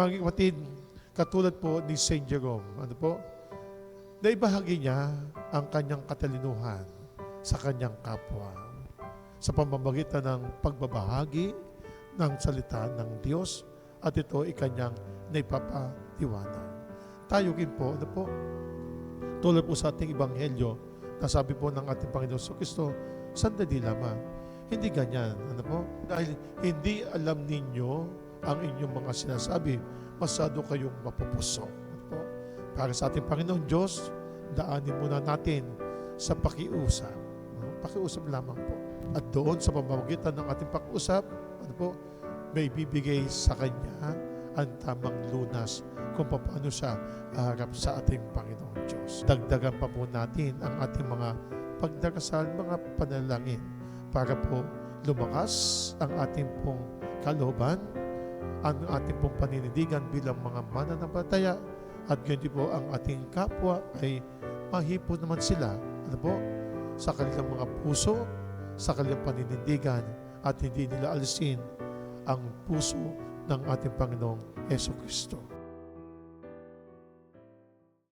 Mga kapatid, katulad po ni St. Jerome, ano po, naibahagi niya ang kanyang katalinuhan sa kanyang kapwa sa pamamagitan ng pagbabahagi ng salita ng Diyos at ito ay kanyang naipapatiwanag. Tayo din po, ano po, tulad po sa ating Ebanghelyo, na sabi po ng ating Panginoon sa Kristo, sandali lamang. Hindi ganyan, ano po? Dahil hindi alam ninyo ang inyong mga sinasabi, masyado kayong mapupuso. Po? Para sa ating Panginoon Diyos, daanin muna natin sa pakiusap. Pakiusap lamang po. At doon sa pamamagitan ng ating pakiusap, ano po, may bibigay sa Kanya ang tamang lunas kung paano siya harap sa ating Panginoon Diyos. Dagdagan pa po natin ang ating mga pagdarasal, mga panalangin para po lumakas ang ating pong kalooban, ang ating pong paninindigan bilang mga mananampataya at ganyan po ang ating kapwa ay mahipo naman sila ano po, sa kanilang mga puso, sa kanilang paninindigan at hindi nila alisin ang puso ng ating Panginoong Yeso Kristo.